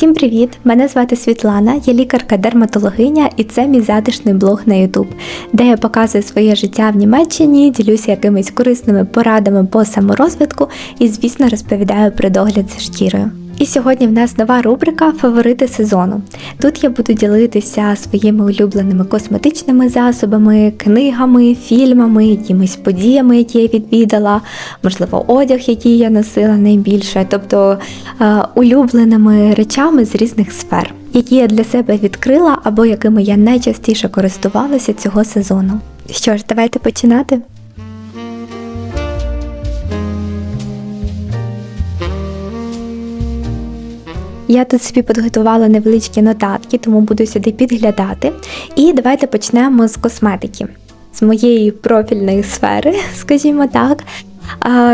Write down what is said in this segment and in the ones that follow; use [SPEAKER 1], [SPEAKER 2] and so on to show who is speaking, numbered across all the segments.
[SPEAKER 1] Всім привіт! Мене звати Світлана, я лікарка-дерматологиня і це мій затишний блог на YouTube, де я показую своє життя в Німеччині, ділюся якимись корисними порадами по саморозвитку і, звісно, розповідаю про догляд за шкірою. І сьогодні в нас нова рубрика Фаворити сезону. Тут я буду ділитися своїми улюбленими косметичними засобами, книгами, фільмами, якимись подіями, які я відвідала, можливо, одяг, який я носила найбільше, тобто е, улюбленими речами з різних сфер, які я для себе відкрила або якими я найчастіше користувалася цього сезону. Що ж, давайте починати. Я тут собі підготувала невеличкі нотатки, тому буду сюди підглядати. І давайте почнемо з косметики, з моєї профільної сфери, скажімо так.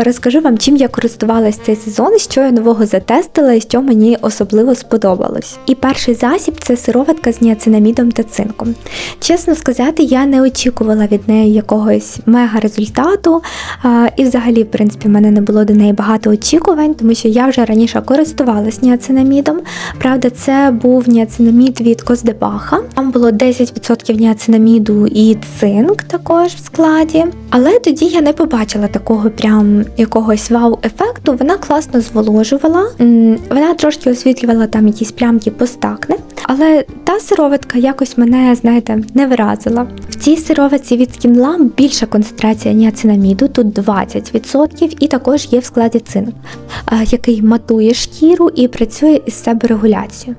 [SPEAKER 1] Розкажу вам, чим я користувалась цей сезон, що я нового затестила і що мені особливо сподобалось. І перший засіб це сироватка з ніацинамідом та цинком. Чесно сказати, я не очікувала від неї якогось мега результату. І взагалі, в принципі, в мене не було до неї багато очікувань, тому що я вже раніше користувалась ніацинамідом. Правда, це був ніацинамід від Коздебаха. Там було 10% ніацинаміду і цинк також в складі. Але тоді я не побачила такого прям якогось вау-ефекту. Вона класно зволожувала, вона трошки освітлювала там якісь плямки постакне. Але та сироватка якось мене, знаєте, не вразила. В цій сироватці від SkinLab більша концентрація ніацинаміду, тут 20%, і також є в складі цинк, який матує шкіру і працює із себорегуляцією.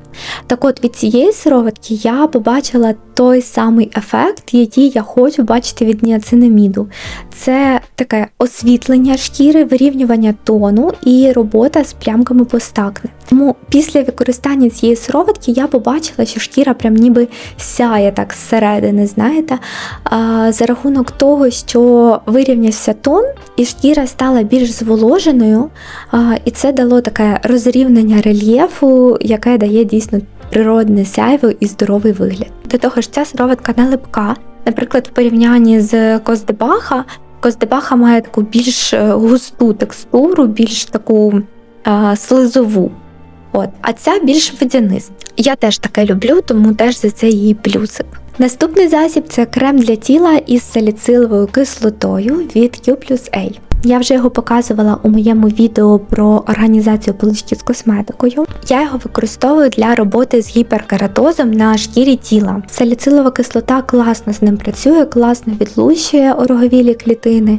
[SPEAKER 1] Так от від цієї сироватки я побачила той самий ефект, який я хочу бачити від ніацинаміду. Це таке освітлення шкіри, вирівнювання тону і робота з плямками постакне. Тому після використання цієї сироватки я побачила, що шкіра прям ніби сяє так зсередини, знаєте, а, за рахунок того, що вирівнявся тон, і шкіра стала більш зволоженою, а, і це дало таке розрівнення рельєфу, яке дає дійсно природне сяйво і здоровий вигляд. До того ж, ця сироватка не липка. Наприклад, в порівнянні з Коздебаха, Коздебаха має таку більш е, густу текстуру, більш таку е, слизову. От, а ця більш водяниста. Я теж таке люблю, тому теж за це її плюсик. Наступний засіб це крем для тіла із саліциловою кислотою від Q A. Я вже його показувала у моєму відео про організацію полички з косметикою. Я його використовую для роботи з гіперкератозом на шкірі тіла. Саліцилова кислота класно з ним працює, класно відлущує ороговілі клітини.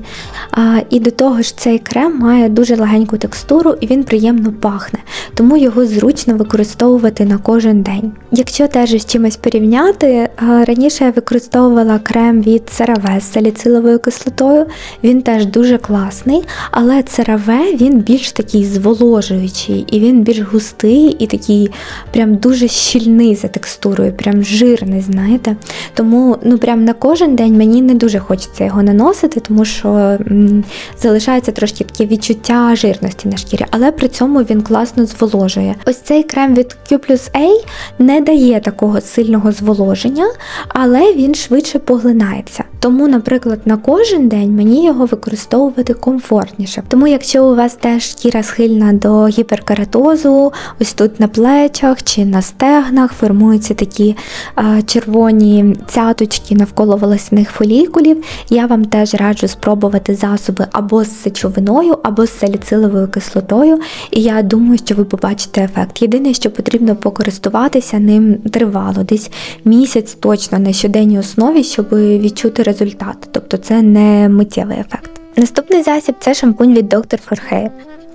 [SPEAKER 1] А, і до того ж, цей крем має дуже легеньку текстуру і він приємно пахне, тому його зручно використовувати на кожен день. Якщо теж з чимось порівняти, а, раніше я використовувала крем від CeraVe з саліциловою кислотою, він теж дуже класний класний, але CeraVe він більш такий зволожуючий, і він більш густий і такий прям дуже щільний за текстурою, прям жирний, знаєте. Тому ну прям на кожен день мені не дуже хочеться його наносити, тому що м, залишається трошки таке відчуття жирності на шкірі, але при цьому він класно зволожує. Ось цей крем від Q A не дає такого сильного зволоження, але він швидше поглинається. Тому, наприклад, на кожен день мені його використовувати комфортніше. Тому, якщо у вас теж шкіра схильна до гіперкератозу, ось тут на плечах чи на стегнах формуються такі а, червоні цяточки навколо волосяних фолікулів, я вам теж раджу спробувати засоби або з сечовиною, або з саліциловою кислотою. І я думаю, що ви побачите ефект. Єдине, що потрібно покористуватися ним тривало, десь місяць точно на щоденній основі, щоб відчути результат. Тобто це не миттєвий ефект. Наступний засіб це шампунь від Dr. Forhe.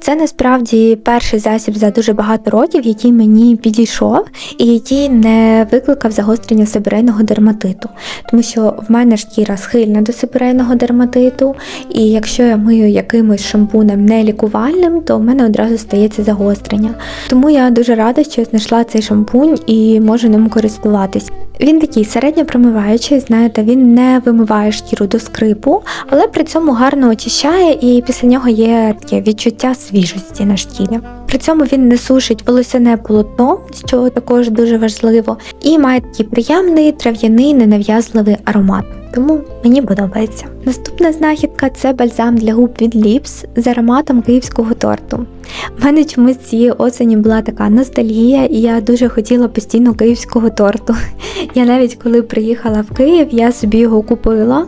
[SPEAKER 1] Це насправді перший засіб за дуже багато років, який мені підійшов і який не викликав загострення сибирейного дерматиту. Тому що в мене шкіра схильна до сибирейного дерматиту, і якщо я мию якимось шампунем не лікувальним, то в мене одразу стається загострення. Тому я дуже рада, що знайшла цей шампунь і можу ним користуватись. Він такий середньо промиваючий, знаєте, він не вимиває шкіру до скрипу, але при цьому гарно очищає, і після нього є таке відчуття свіжості на шкірі. При цьому він не сушить волосяне полотно, що також дуже важливо, і має такий приємний трав'яний ненав'язливий аромат. Тому мені подобається. Наступна знахідка це бальзам для губ від Lips з ароматом київського торту. У мене чомусь цієї осені була така ностальгія, і я дуже хотіла постійно київського торту. Я навіть коли приїхала в Київ, я собі його купила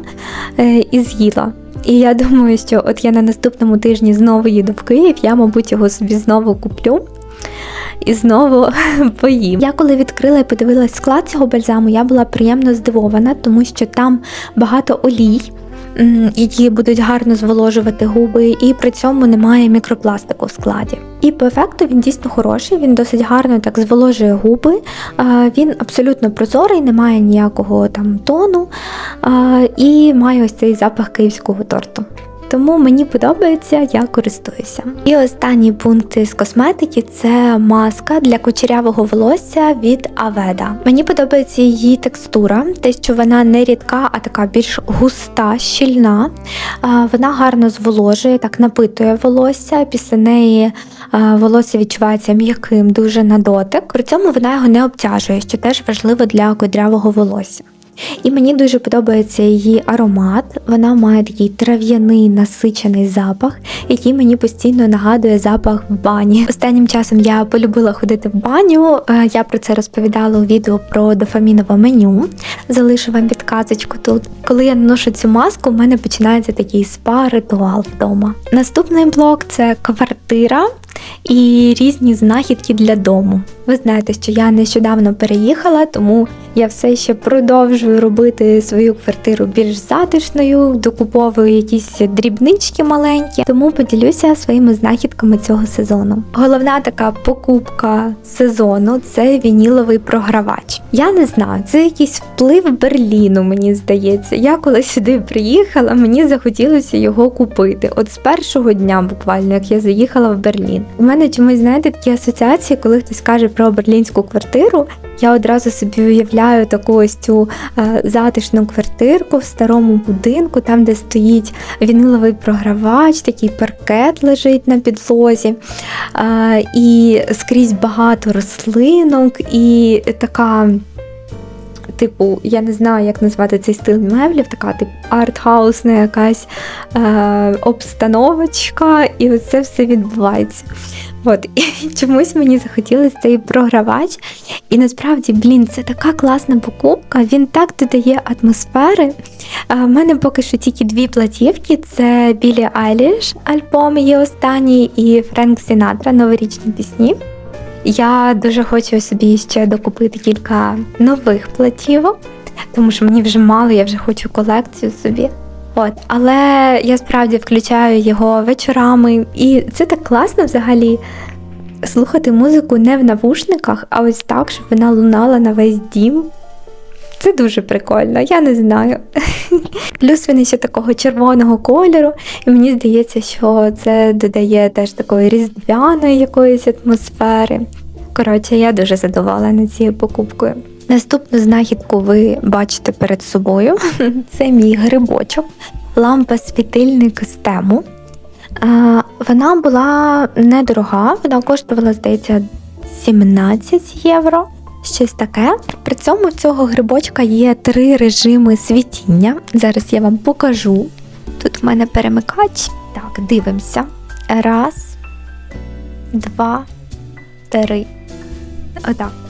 [SPEAKER 1] е, і з'їла. І я думаю, що от я на наступному тижні знову їду в Київ, я, мабуть, його собі знову куплю і знову поїм. Я коли відкрила і подивилась склад цього бальзаму, я була приємно здивована, тому що там багато олій. Які будуть гарно зволожувати губи, і при цьому немає мікропластику в складі. І по ефекту він дійсно хороший, він досить гарно так зволожує губи. Він абсолютно прозорий, не має ніякого там тону і має ось цей запах київського торту. Тому мені подобається, я користуюся. І останній пункт з косметики це маска для кучерявого волосся від Aveda. Мені подобається її текстура, те, що вона не рідка, а така більш густа, щільна. Вона гарно зволожує, так напитує волосся. Після неї волосся відчувається м'яким, дуже на дотик. При цьому вона його не обтяжує, що теж важливо для кудрявого волосся. І мені дуже подобається її аромат. Вона має такий трав'яний насичений запах, який мені постійно нагадує запах в бані. Останнім часом я полюбила ходити в баню. Е, Я про це розповідала у відео про дофамінове меню. Залишу вам підказочку тут. Коли я наношу цю маску, у мене починається такий спа-ритуал вдома. Наступний блок це квартира і різні знахідки для дому. Ви знаєте, що я нещодавно переїхала, тому я все ще продовжую робити свою квартиру більш затишною, докуповую якісь дрібнички маленькі, тому поділюся своїми знахідками цього сезону. Головна така покупка сезону це вініловий програвач. Я не знаю, це якийсь вплив Берліну, мені здається. Я коли сюди приїхала, мені захотілося його купити. От з першого дня, буквально, як я заїхала в Берлін. У мене чомусь знаєте такі асоціації, коли хтось каже про берлінську квартиру. Я одразу собі уявляю таку ось цю е, затишну квартирку в старому будинку, там, де стоїть віниловий програвач, такий паркет лежить на підлозі, е, і скрізь багато рослинок, і така. Типу, я не знаю, як назвати цей стиль меблів, така типу артхаусна якась е, обстановочка, і оце все відбувається. От, і чомусь мені захотілося цей програвач. І насправді, блін, це така класна покупка, він так додає атмосфери. У мене поки що тільки дві платівки: це Білі Айліш, альбом її останній, і Френк Сінатра, новорічні пісні. Я дуже хочу собі ще докупити кілька нових платівок, тому що мені вже мало, я вже хочу колекцію собі. От, але я справді включаю його вечорами, і це так класно взагалі слухати музику не в навушниках, а ось так, щоб вона лунала на весь дім. Це дуже прикольно, я не знаю. Плюс він ще такого червоного кольору, і мені здається, що це додає теж такої різдвяної якоїсь атмосфери. Коротше, я дуже задоволена цією покупкою. Наступну знахідку ви бачите перед собою. Це мій грибочок, лампа світильник з тему. Вона була недорога, вона коштувала, здається, 17 євро. Щось таке. При цьому цього грибочка є три режими світіння. Зараз я вам покажу. Тут в мене перемикач. Так, дивимося. Раз, два, три. Отак.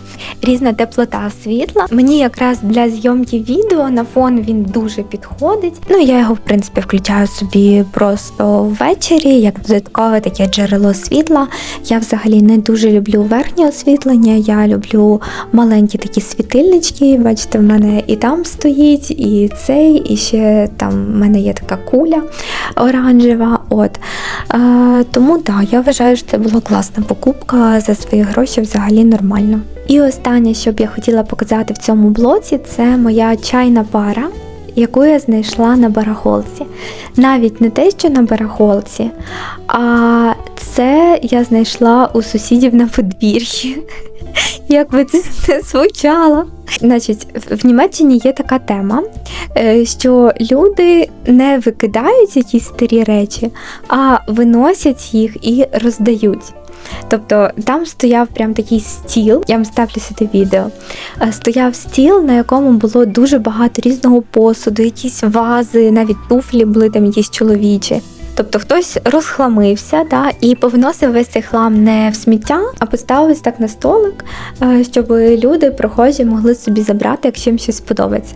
[SPEAKER 1] Різна теплота світла. Мені якраз для зйомки відео на фон він дуже підходить. Ну я його в принципі включаю собі просто ввечері, як додаткове таке джерело світла. Я взагалі не дуже люблю верхнє освітлення. Я люблю маленькі такі світильнички. Бачите, в мене і там стоїть, і цей, і ще там в мене є така куля оранжева. От е, тому так, я вважаю, що це була класна покупка за свої гроші взагалі нормально. І останнє, що б я хотіла показати в цьому блоці, це моя чайна пара, яку я знайшла на барахолці. Навіть не те, що на барахолці, а це я знайшла у сусідів на подвір'ї. Як би це не звучало. Значить, в Німеччині є така тема, е, що люди не викидають якісь старі речі, а виносять їх і роздають. Тобто там стояв прям такий стіл, я вам ставлю сюди відео. Е, Стояв стіл, на якому було дуже багато різного посуду, якісь вази, навіть туфлі були там якісь чоловічі. Тобто хтось розхламився да, і повиносив весь цей хлам не в сміття, а поставив так на столик, е, щоб люди, прохожі, могли собі забрати, якщо їм щось сподобається.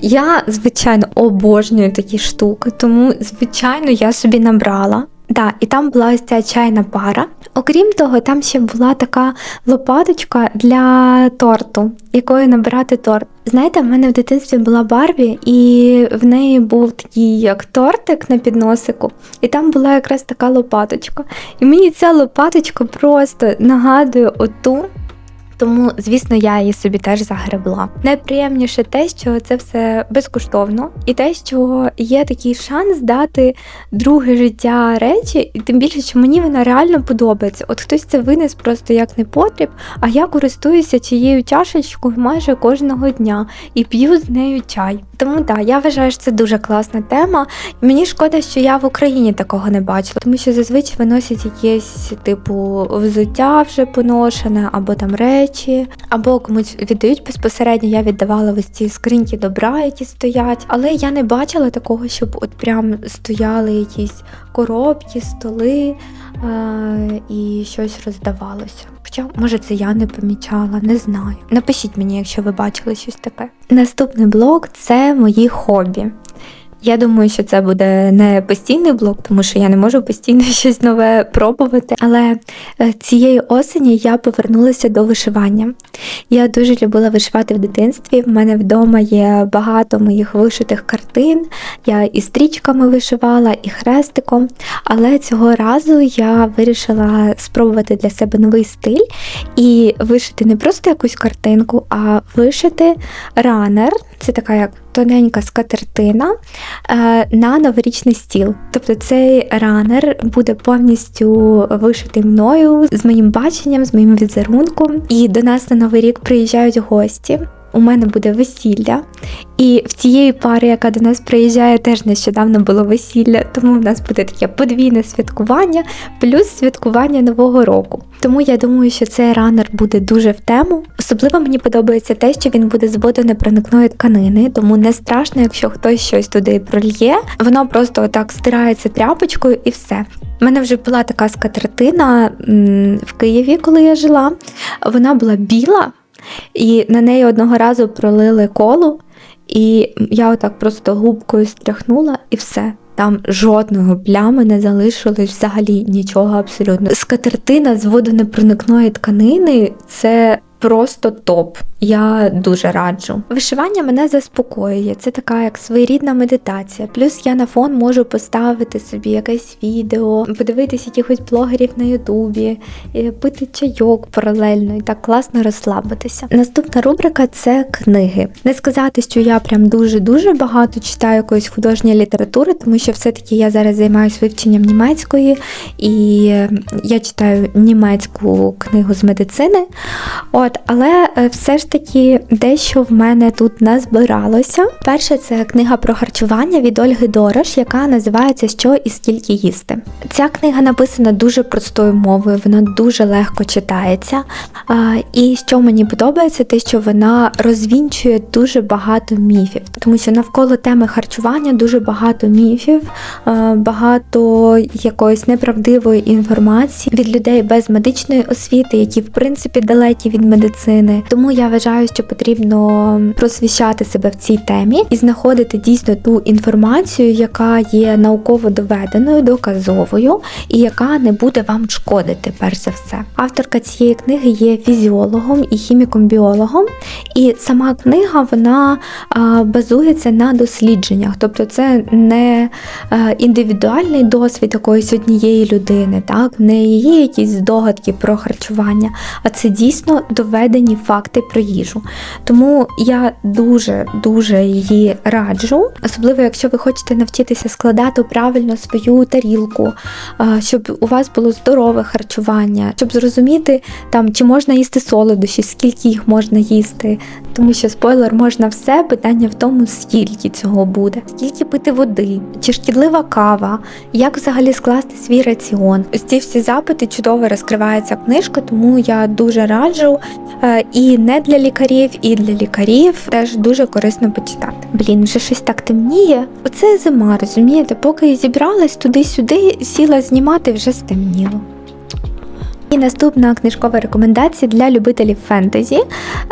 [SPEAKER 1] Я, звичайно, обожнюю такі штуки, тому, звичайно, я собі набрала. Да, і там була ось ця чайна пара. Окрім того, там ще була така лопаточка для торту, якою набирати торт. Знаєте, в мене в дитинстві була Барбі, і в неї був такий як тортик на підносику, і там була якраз така лопаточка. І мені ця лопаточка просто нагадує оту. Тому, звісно, я її собі теж загребла. Найприємніше те, що це все безкоштовно, і те, що є такий шанс дати друге життя речі, і тим більше, що мені вона реально подобається. От хтось це винес просто як непотріб, а я користуюся цією чашечкою майже кожного дня і п'ю з нею чай. Тому так, я вважаю, що це дуже класна тема. Мені шкода, що я в Україні такого не бачила, тому що зазвичай виносять якесь типу взуття вже поношене, або там речі, або комусь віддають безпосередньо. Я віддавала ось ці скриньки добра, які стоять. Але я не бачила такого, щоб от прям стояли якісь коробки, столи і щось роздавалося. Хоча, може, це я не помічала, не знаю. Напишіть мені, якщо ви бачили щось таке. Наступний блок це мої хобі. Я думаю, що це буде не постійний блок, тому що я не можу постійно щось нове пробувати. Але е, цієї осені я повернулася до вишивання. Я дуже любила вишивати в дитинстві. В мене вдома є багато моїх вишитих картин. Я і стрічками вишивала, і хрестиком. Але цього разу я вирішила спробувати для себе новий стиль і вишити не просто якусь картинку, а вишити ранер. Це така як тоненька скатертина е, на новорічний стіл. Тобто цей ранер буде повністю вишитий мною з моїм баченням, з моїм візерунком. І до нас на новий рік приїжджають гості. У мене буде весілля, і в тієї пари, яка до нас приїжджає, теж нещодавно було весілля, тому в нас буде таке подвійне святкування, плюс святкування Нового року. Тому я думаю, що цей ранер буде дуже в тему. Особливо мені подобається те, що він буде з водонепроникної тканини, тому не страшно, якщо хтось щось туди прольє. Воно просто отак стирається тряпочкою і все. У мене вже була така скатертина в Києві, коли я жила. Вона була біла, і на неї одного разу пролили колу, і я отак просто губкою стряхнула і все. Там жодного плями не залишилось взагалі нічого абсолютно. Скатертина з водонепроникної тканини це просто топ. Я дуже раджу. Вишивання мене заспокоює. Це така як своєрідна медитація. Плюс я на фон можу поставити собі якесь відео, подивитись якихось блогерів на Ютубі, пити чайок паралельно і так класно розслабитися. Наступна рубрика це книги. Не сказати, що я прям дуже-дуже багато читаю якоїсь художньої літератури, тому що все-таки я зараз займаюся вивченням німецької і я читаю німецьку книгу з медицини. От, але е, все ж таки дещо в мене тут назбиралося. Перше, це книга про харчування від Ольги Дорош, яка називається Що і скільки їсти. Ця книга написана дуже простою мовою, вона дуже легко читається. І що мені подобається, те, що вона розвінчує дуже багато міфів, тому що навколо теми харчування дуже багато міфів, багато якоїсь неправдивої інформації від людей без медичної освіти, які в принципі далекі від медицини. Тому я вважаю, що потрібно просвіщати себе в цій темі і знаходити дійсно ту інформацію, яка є науково доведеною, доказовою і яка не буде вам шкодити, перш за все. Авторка цієї книги є фізіологом і хіміком-біологом, і сама книга вона базується на дослідженнях, тобто це не індивідуальний досвід якоїсь однієї людини, так не її якісь здогадки про харчування, а це дійсно доведено доведені факти про їжу. Тому я дуже дуже її раджу, особливо якщо ви хочете навчитися складати правильно свою тарілку, щоб у вас було здорове харчування, щоб зрозуміти там, чи можна їсти солодощі, скільки їх можна їсти. Тому що спойлер можна все, питання в тому, скільки цього буде, скільки пити води, чи шкідлива кава, як взагалі скласти свій раціон. Ось ці всі запити чудово розкривається книжка, тому я дуже раджу. Е, І не для лікарів, і для лікарів теж дуже корисно почитати. Блін, вже щось так темніє. Оце зима, розумієте? Поки зібралась туди-сюди, сіла знімати, вже стемніло. І наступна книжкова рекомендація для любителів фентезі.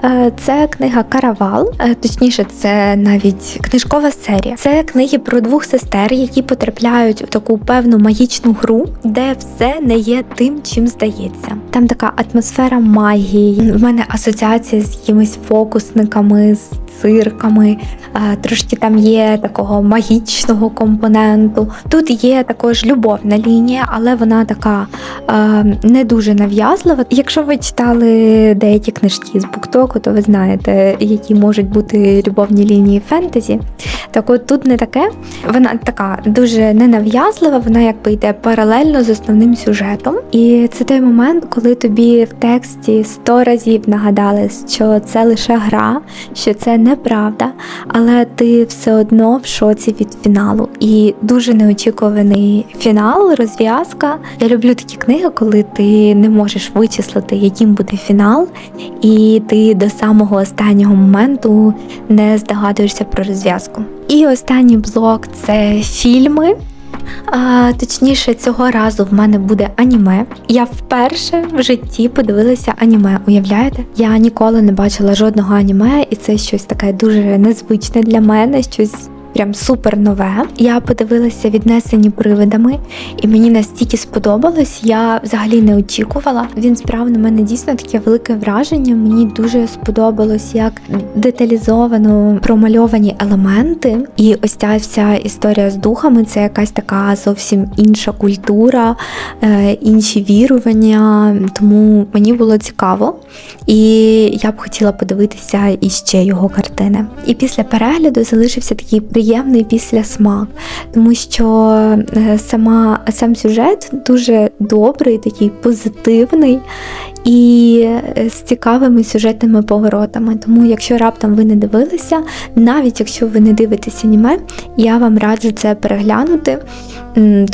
[SPEAKER 1] Е, Це книга Каравал, е, точніше, це навіть книжкова серія. Це книги про двох сестер, які потрапляють в таку певну магічну гру, де все не є тим, чим здається. Там така атмосфера магії. В мене асоціація з якимись фокусниками, з цирками. Трошки там є такого магічного компоненту. Тут є також любовна лінія, але вона така не дуже нав'язлива. Якщо ви читали деякі книжки з буктоку, то ви знаєте, які можуть бути любовні лінії фентезі. Так от тут не таке. Вона така дуже ненав'язлива, вона якби йде паралельно з основним сюжетом. І це той момент, коли тобі в тексті сто разів нагадали, що це лише гра, що це неправда, але ти все одно в шоці від фіналу. І дуже неочікуваний фінал, розв'язка. Я люблю такі книги, коли ти не можеш вичислити, яким буде фінал, і ти до самого останнього моменту не здогадуєшся про розв'язку. І останній блок це фільми. А, точніше, цього разу в мене буде аніме. Я вперше в житті подивилася аніме. Уявляєте? Я ніколи не бачила жодного аніме, і це щось таке дуже незвичне для мене, щось. Прям супер нове. Я подивилася віднесені привидами, і мені настільки сподобалось. Я взагалі не очікувала. Він справ на мене дійсно таке велике враження. Мені дуже сподобалось, як деталізовано промальовані елементи. І ось ця вся історія з духами це якась така зовсім інша культура, е, інші вірування. Тому мені було цікаво, і я б хотіла подивитися іще його картини. І після перегляду залишився такий приємний післясмак, тому що е, сама сам сюжет дуже добрий, такий позитивний і е, з цікавими сюжетними поворотами. Тому, якщо раптом ви не дивилися, навіть якщо ви не дивитеся аніме, я вам раджу це переглянути,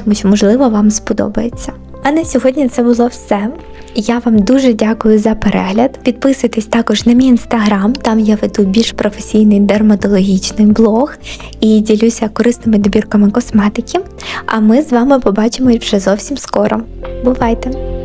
[SPEAKER 1] тому що можливо вам сподобається. А на сьогодні це було все. Я вам дуже дякую за перегляд. Підписуйтесь також на мій інстаграм, там я веду більш професійний дерматологічний блог і ділюся корисними добірками косметики. А ми з вами побачимось вже зовсім скоро. Бувайте!